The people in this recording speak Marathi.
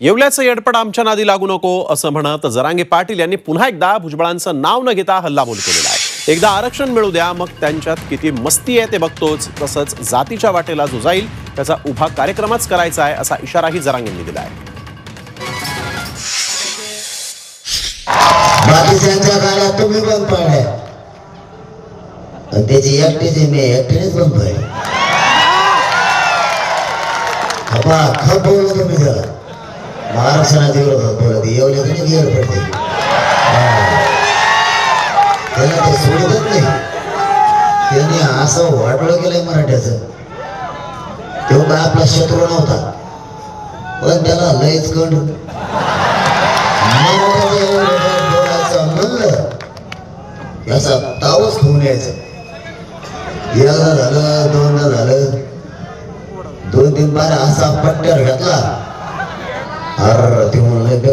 येवल्याचं येडपड आमच्या नादी लागू नको असं म्हणत जरांगे पाटील यांनी पुन्हा एकदा भुजबळांचं नाव न घेता हल्लाबोल केलेला आहे. एकदा आरक्षण मिळू द्या मग त्यांच्यात किती मस्ती आहे ते बघतोच तसंच जातीच्या वाटेला जो जाईल त्याचा उभा कार्यक्रमच करायचा आहे असा इशाराही जरांगेंनी दिला आहे. बाकीच्यांच्या काळात तुम्ही पण पाडल्या आणि त्याची एकटीची मी एकटीनेच पाडली खपा खप बोललो तुम्ही त्याला महाराष्ट्राच्या विरोधात बोलत येवले तुम्ही गेड पडते त्याला ते सोडतच नाही. त्याने असं वाटलं गेलंय मराठ्याचं. तो काय आपला शत्रू नव्हता. पण त्याला लयच कण. बोलायचं म्हणलं याचा तावच घेऊन यायचं. एकदा झालं दोनदा झालं. दोन तीन बार असा पट्ट्यावर घातला अर ते म्हणलं बेकार बोलत